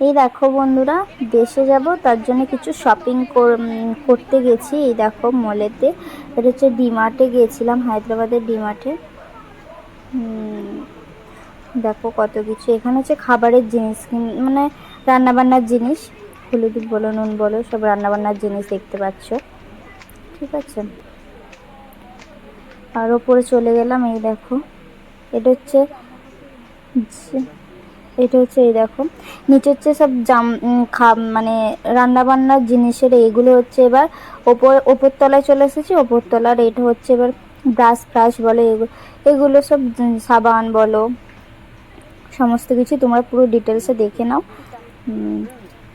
এই দেখো বন্ধুরা, দেশে যাব, তার জন্য কিছু শপিং করতে গেছি। এই দেখো মলেতে এটা হচ্ছে ডিমার্টে গিয়েছিলাম, হায়দ্রাবাদের ডিমার্টে দেখো কত কিছু। এখানে হচ্ছে খাবারের জিনিস মানে রান্নাবান্নার জিনিস। হলুদ বলো, নুন বলো, সব রান্নাবান্নার জিনিস দেখতে পাচ্ছ। ঠিক আছে? আর ওপরে চলে গেলাম, এই দেখো। এটা হচ্ছে এটা হচ্ছে এই দেখো। নিচে হচ্ছে সব জাম খা মানে রান্নাবান্নার জিনিসের এইগুলো হচ্ছে এবার ওপর ওপর তলায় চলে এসেছি। ওপর তলার এটা হচ্ছে এবার ব্রাশ ফ্রাশ বলে এগুলো এগুলো সব সাবান বলো, সমস্ত কিছু তোমরা পুরো ডিটেলসে দেখে নাও।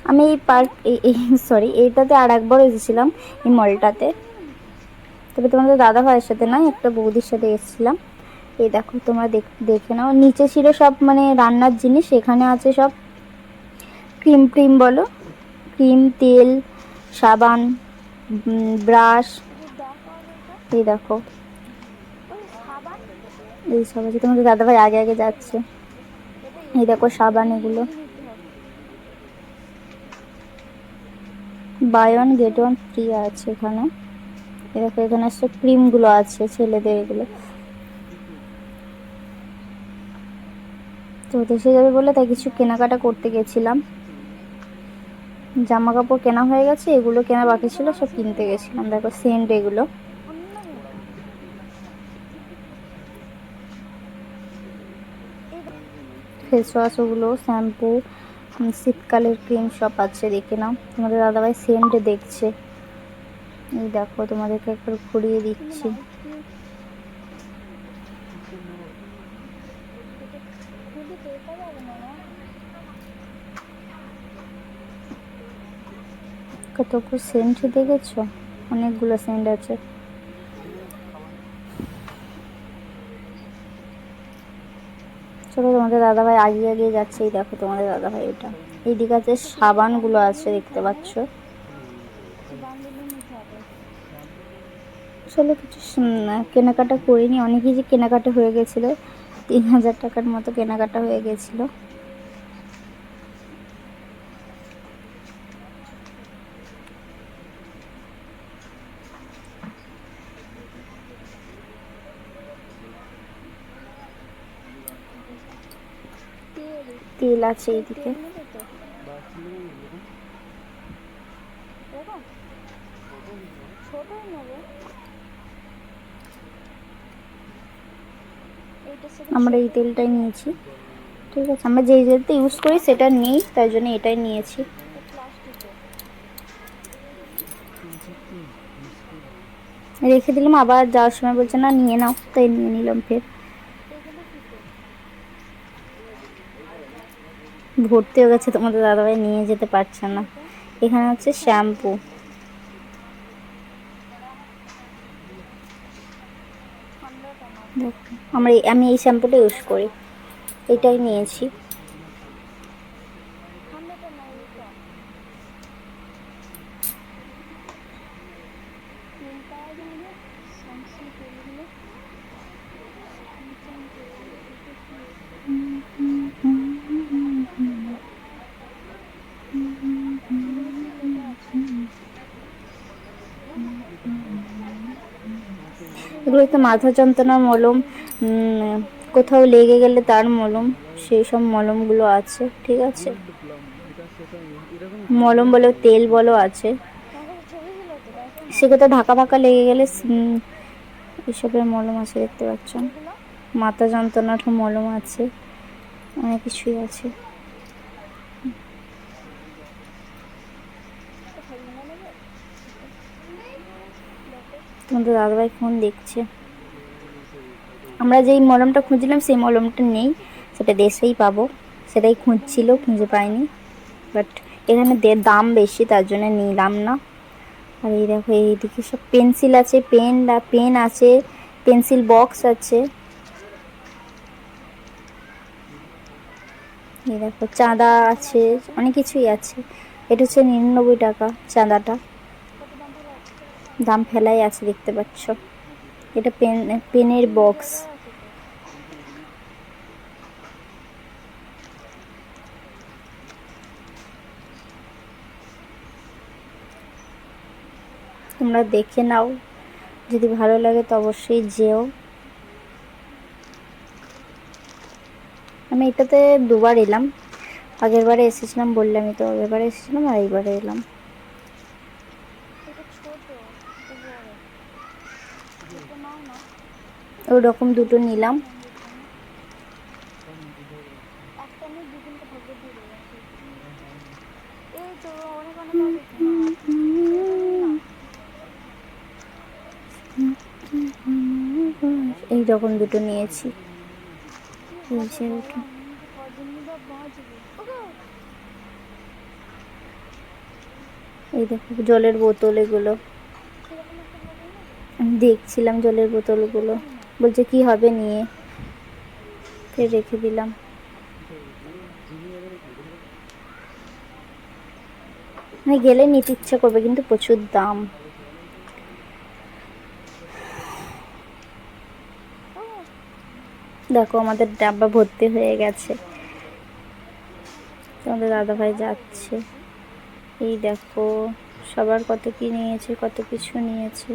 আমি এই পার্ক এই সরি এইটাতে আর একবার এসেছিলাম এই মলটাতে তবে তোমাদের দাদা ভাইয়ের সাথে নয়, একটা বৌদির সাথে এসেছিলাম। এই দেখো, তোমরা দেখে নাও। নিচে ছিল সব মানে রান্নার জিনিস, এখানে আছে সব ক্রিম ক্রিম বলো। ক্রিম, তেল, সাবান ব্রাশ। এই দেখো। এই সব আছে। তোমাদের দাদাভাই আগে আগে যাচ্ছে। এই দেখো সাবান এগুলো। Buy one get one free আছে এখানে। দেখো, এখানে আসছে ক্রিমগুলো আছে ছেলেদের এগুলো। তো দেশে যাবে বলে তাই কিছু কেনাকাটা করতে গেছিলাম। জামা কাপড় কেনা হয়ে গেছে, এগুলো কেনা বাকি ছিল, সব কিনতে গেছিলাম। দেখো, সেন্ট এগুলো। ফেস ওয়াশ ওগুলো শ্যাম্পু শীতকালের ক্রিম সব আছে, দেখে নাও। তোমাদের দাদাভাই সেন্ট দেখছে। এই দেখো, তোমাদেরকে একবার ঘুরিয়ে দিচ্ছি। কতগুলো সেন্ট দেখেছ? অনেকগুলো সেন্ট আছে। চলো তোমাদের দাদাভাই আগিয়ে আগিয়ে যাচ্ছে, এই দেখো তোমাদের দাদাভাই এটা। এইদিকে আছে সাবানগুলো আছে, দেখতে পাচ্ছ। চলো কিছু কেনাকাটা করিনি অনেক কিছু কেনাকাটা হয়ে গেছিল, তিন হাজার টাকার মতো কেনাকাটা হয়ে গেছিল। তেল আছে এইদিকে। আমরা এই তেলটাই নিয়েছি। ঠিক আছে, আমরা যেই তেলটা ইউজ করি সেটা নেই তাই জন্য এটাই নিয়েছি। রেখে দিলাম, আবার যাওয়ার সময় বলছে, না, নিয়ে নাও। তাই নিয়ে নিলাম ফের। ভর্তি হয়ে গেছে, তোমাদের দাদাভাই নিয়ে যেতে পারছে না। এখানে হচ্ছে শ্যাম্পু। আমরা আমি এই শ্যাম্পুটা ইউজ করি। এটাই নিয়েছি। এগুলো তো মাথা যন্ত্রণার মলম কোথাও লেগে গেলে তার মলম, সেই সব মলমগুলো আছে, ঠিক আছে? মলম বলো, তেল বলো আছে। সে কোথাও ঢাকা ফাঁকা লেগে গেলে এসবের মলম আছে, দেখতে পাচ্ছ? মাথা যন্ত্রণার মলম আছে, অনেক কিছুই আছে। তোমাদের দাদাভাই ফোন দেখছে। আমরা যেই মলমটা খুঁজছিলাম, সেই মলমটা নেই। সেটা দেশেই পাবো। সেটাই খুঁজছিল, খুঁজে পাইনি। বাট এখানে দাম বেশি, তার জন্য নিলাম না। আর এই দেখো, এইদিকে সব পেন্সিল আছে পেন পেন আছে পেন্সিল বক্স আছে। এই দেখো, চাঁদা আছে, অনেক কিছুই আছে। এটা হচ্ছে নিরানব্বই টাকা চাঁদাটা। দাম ফেলাই আছে, দেখতে পাচ্ছ। এটা পেন, পেনের বক্স। তোমরা দেখে নাও, যদি ভালো লাগে তো অবশ্যই যেও। আমি এটাতে দুবার এলাম। আগের বারে এসেছিলাম বললামই তো আগের বারে এসেছিলাম আর এইবারে এলাম। ওই রকম দুটো নিলাম। এই রকম দুটো নিয়েছি। এই দেখো, জলের বোতল এগুলো। দেখছিলাম জলের বোতলগুলো। বলছে, কি হবে নিয়ে? ফের রেখে দিলাম। মানে গেলে নিতে ইচ্ছা করবে, কিন্তু প্রচুর দাম। দেখো, আমাদের ডাব্বা ভর্তি হয়ে গেছে। তোমাদের দাদাভাই যাচ্ছে। এই দেখো, সবার কত কি নিয়েছে, কত কিছু নিয়েছে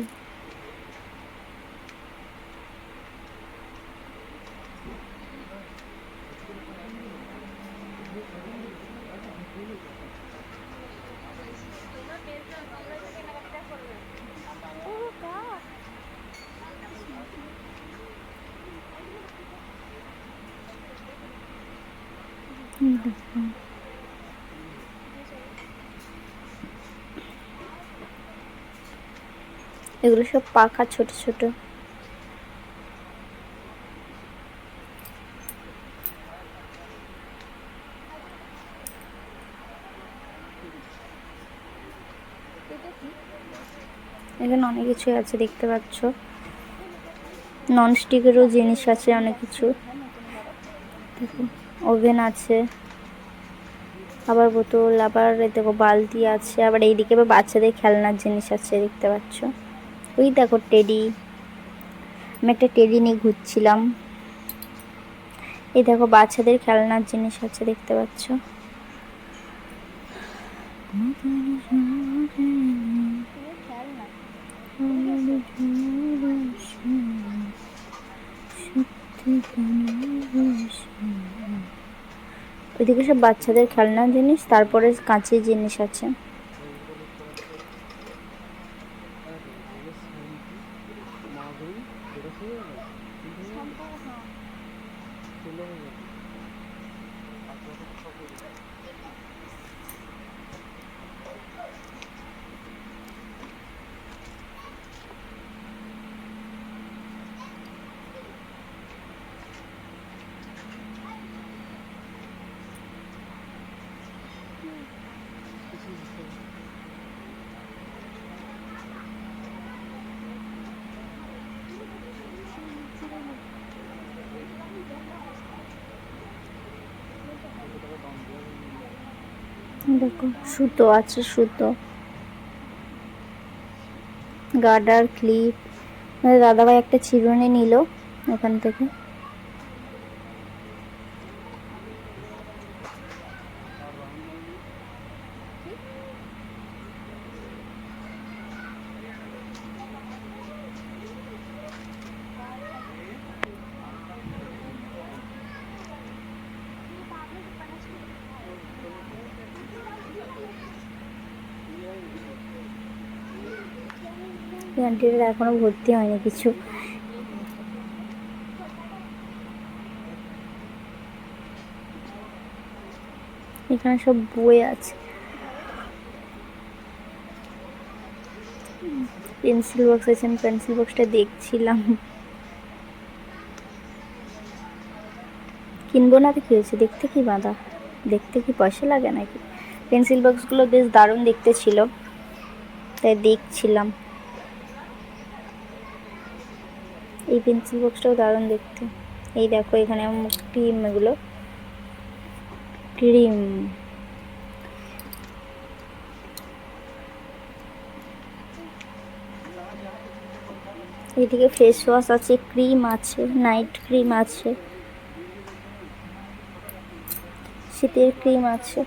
এই দেখো। এগুলো সব পাকা ছোট ছোট। এখানে অনেক কিছু আছে, দেখতে পাচ্ছ। নন স্টিকেরও জিনিস আছে, অনেক কিছু। ওভেন আছে। আবার বোতল, আবার দেখো বালতি আছে, আবার এইদিকে আবার বাচ্চাদের খেলনার জিনিস আছে, দেখতে পাচ্ছ। ওই দেখো টেডি। আমি একটা টেডি নিয়ে ঘুরছিলাম। এই দেখো বাচ্চাদের খেলনার জিনিস আছে, দেখতে পাচ্ছ। ওইদিকে সব বাচ্চাদের খেলনার জিনিস তারপরে কাঁচের জিনিস আছে। দেখো সুতো আছে সুতো। গার্ডার ক্লিপ। দাদাভাই একটা চিরুনি নিল ওখান থেকে। এই আন্টিটার এখনও ভর্তি হয়নি কিছু। এখানে সব বই আছে। পেন্সিল বক্স আছে, আমি পেন্সিল বক্সটা দেখছিলাম। কিনবো না তো কি হয়েছে? দেখতে কি বাঁধা? দেখতে কি পয়সা লাগে নাকি? পেন্সিল বক্সগুলো বেশ দারুণ দেখতে ছিল, তাই দেখছিলাম। এই পেন্সিল বক্সটাও দারুণ দেখতে। এই দেখো এখানে ক্রিম এগুলো। ক্রিম এদিকে ফেস ওয়াশ আছে ক্রিম আছে নাইট ক্রিম আছে। শীতের ক্রিম আছে,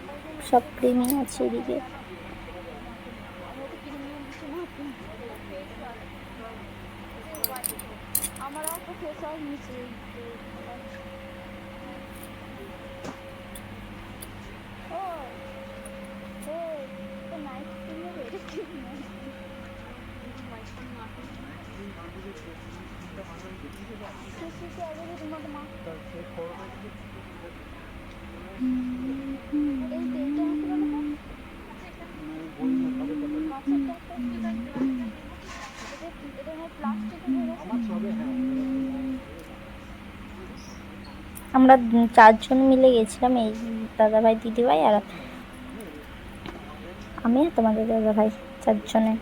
সব ক্রিমই আছে এদিকে তো ফেস ওয়াশ নিচে ও ও তো নাইট ক্রিম নেবে এটা কি শিশিকে আগে রিমোট মা এই তেলটা কি বলো তো মাছেরটা একটা এটা এটা না প্লাস্টিকে ভরে আমরা চারজন মিলে গেছিলাম এই দাদাভাই দিদিভাই আর আমি তোমাদের দাদাভাই চারজনে।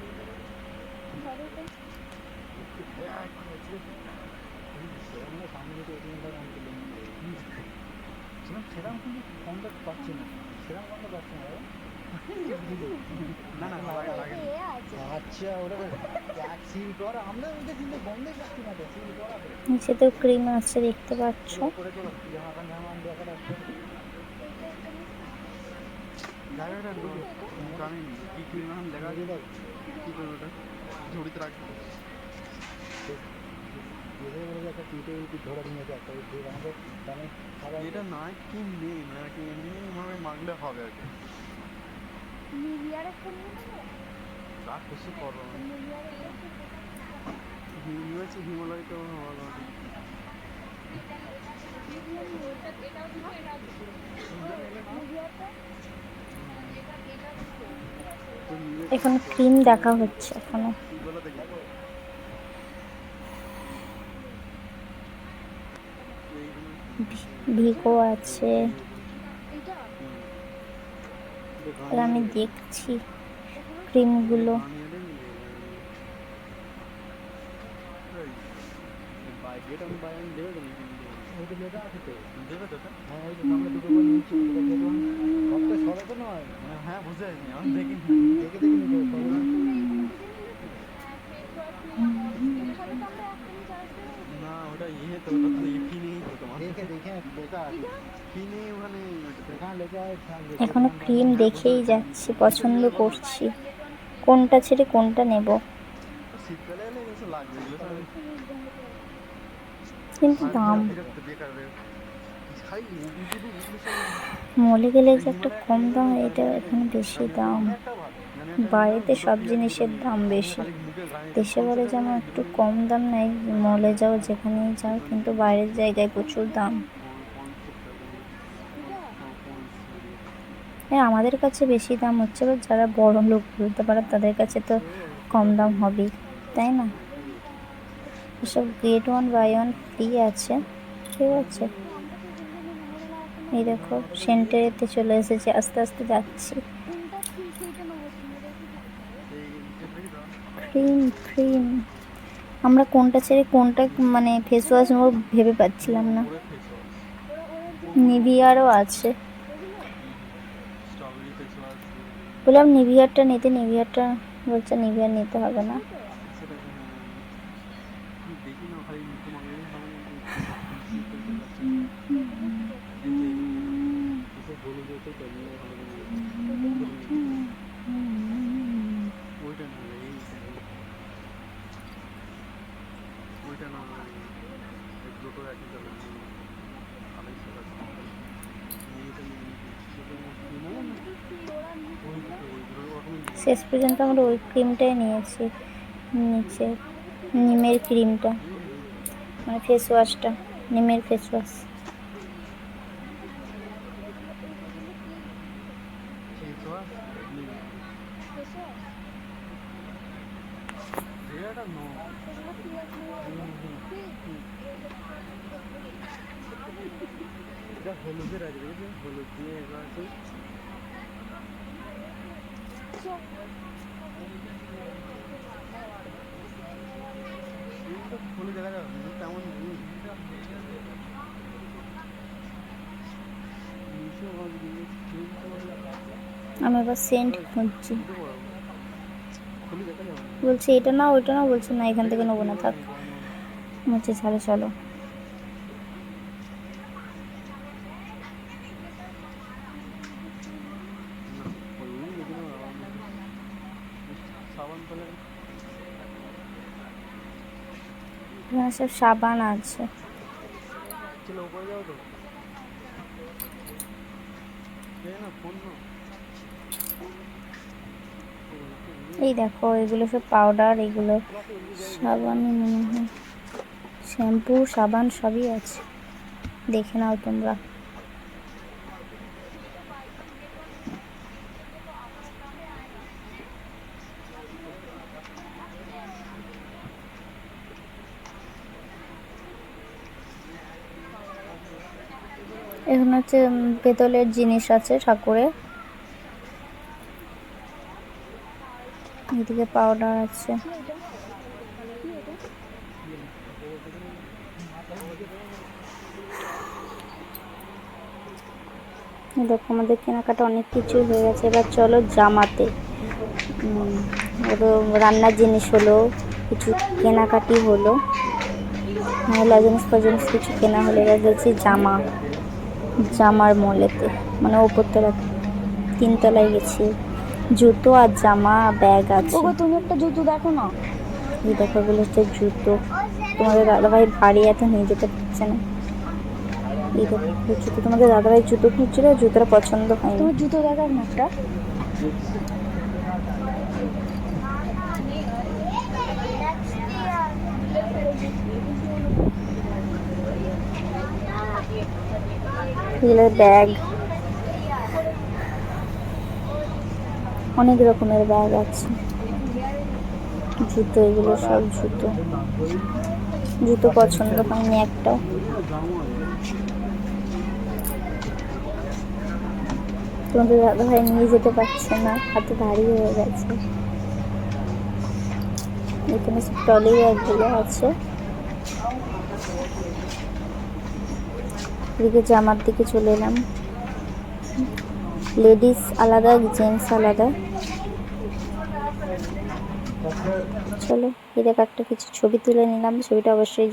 সেরকম কিন্তু ফোনটা পাচ্ছি না। সেরকম ফোনটা পাচ্ছি না না না আচ্ছা ওটা এক সিল কর আমরা ওটা কিন্তু বন্ধই পাচ্ছি না তো সিল তো নিচে তো ক্রিম আছে দেখতে পাচ্ছ। জায়গাটা কি কি নাম দেখা যায় কি করবে ওটা? ঝুড়িতে রাখবে। এটা না কিনলে না কি এমনি ভাবে মাগলে হবে আর কি। যা খুশি করো হিমালয় হিমালয়টাও ভালো হবে এখন ক্রিম দেখা হচ্ছে এখনও বলো দেখি ভিগো আছে আর আমি দেখছি ক্রিমগুলো গেট অন বাই অন দেবে তো নাকি ওইটা লেখা আছে তো দেবে তো হ্যাঁ ওই তো সামনে দুটো করে নিচে ওটা গেট অন সবটা সরে তো নয় হ্যাঁ বুঝে আসনি আমি দেখিনি দেখে দেখে নিতে হবে না ওটা ইয়ে তো ওটা তো এখানে ক্রিম দেখেই যাচ্ছি পছন্দ করছি। কোনটা ছেড়ে কোনটা নেব? কিন্তু দাম। মলে গেলে যে একটা কম দাম এটা এখানে বেশি দাম। বাড়িতে সব জিনিসের দাম বেশি। দেশে বলে যেমন একটু কম দাম নেয় মলে যাও যেখানেই যাও, কিন্তু বাইরের জায়গায় প্রচুর দাম। হ্যাঁ আমাদের কাছে বেশি দাম হচ্ছে বা যারা বড় লোক বলতে পারে তাদের কাছে তো কম দাম হবেই, তাই না? এসব get one buy one free আছে, ঠিক আছে। এই দেখো, সেন্টারেতে চলে এসেছে, আস্তে আস্তে যাচ্ছি। ক্রিম ক্রিম আমরা কোনটা ছেড়ে কোনটা মানে ফেস ওয়াশ নেব ভেবে পাচ্ছিলাম না। নিভিয়ারও আছে। বললাম নিভিয়ারটা নিতে নিভিয়ারটা বলছে নিভিয়ার নিতে হবে না। সেটা দেখি না খালি মুখে মাগলে হবে ওইটা না এই ওইটা না এই দুটো একই চলে আড়াইশো টাকা এইটা ওই দুটো ওই দুটো রকমের শেষ পর্যন্ত আমরা ওই ক্রিমটাই নিয়েছি, নিচে, নিমের ক্রিমটা মানে ফেস ওয়াশটা নিমের ফেস ওয়াশ হলুদের আছে, হলুদ দিয়ে এবার আমি এবার সেন্ট খুঁজছি। বলছি, এটা না ওইটা না বলছে, না, এখান থেকে নেব না, থাক। বলছে তাহলে চলো না, ওই এগুলো আলাদা। সব সাবান আছে। এই দেখো, এগুলো সব পাউডার এগুলো সাবানই মনে হয়। শ্যাম্পু সাবান সবই আছে। দেখে নাও তোমরা এখানে হচ্ছে পেতলের জিনিস আছে ঠাকুরের এদিকে পাউডার আছে। দেখো, আমাদের কেনাকাটা অনেক কিছু হয়ে গেছে। এবার চলো জামাতে। ওদের রান্নার জিনিস হলো, কিছু কেনাকাটি হলো। মহিলা জিনিস কিছু কেনা হলে। এবার জামা। জামার মলেতে মানে ওপরতলা তিনতলায় গেছি। জুতো আর জামা ব্যাগ আছে। ওগো তুমি একটা জুতো দেখো না। এই দেখো বলে হচ্ছে জুতো। তোমাদের দাদাভাই বাড়ি এত নিয়ে যেতে পারছে না। এই দেখো জুতো। তোমাদের দাদাভাই জুতো খুঁজছিল জুতোটা পছন্দ হয় তোমার জুতো দেখার না একটা। ব্যাগ। অনেক রকমের ব্যাগ আছে। জুতো, এগুলো সব জুতো। জুতো পছন্দ হয়নি একটাও তোমাদের দাদা ভাই নিয়ে যেতে পারছে না, হাতে ভারী হয়ে গেছে। এখানে টলি ব্যাগগুলো আছে। এদিকে জামার দিকে চলে এলাম। লেডিস আলাদা, জেন্টস আলাদা। চলো এদের একটা কিছু ছবি তুলে নিলাম, ছবিটা অবশ্যই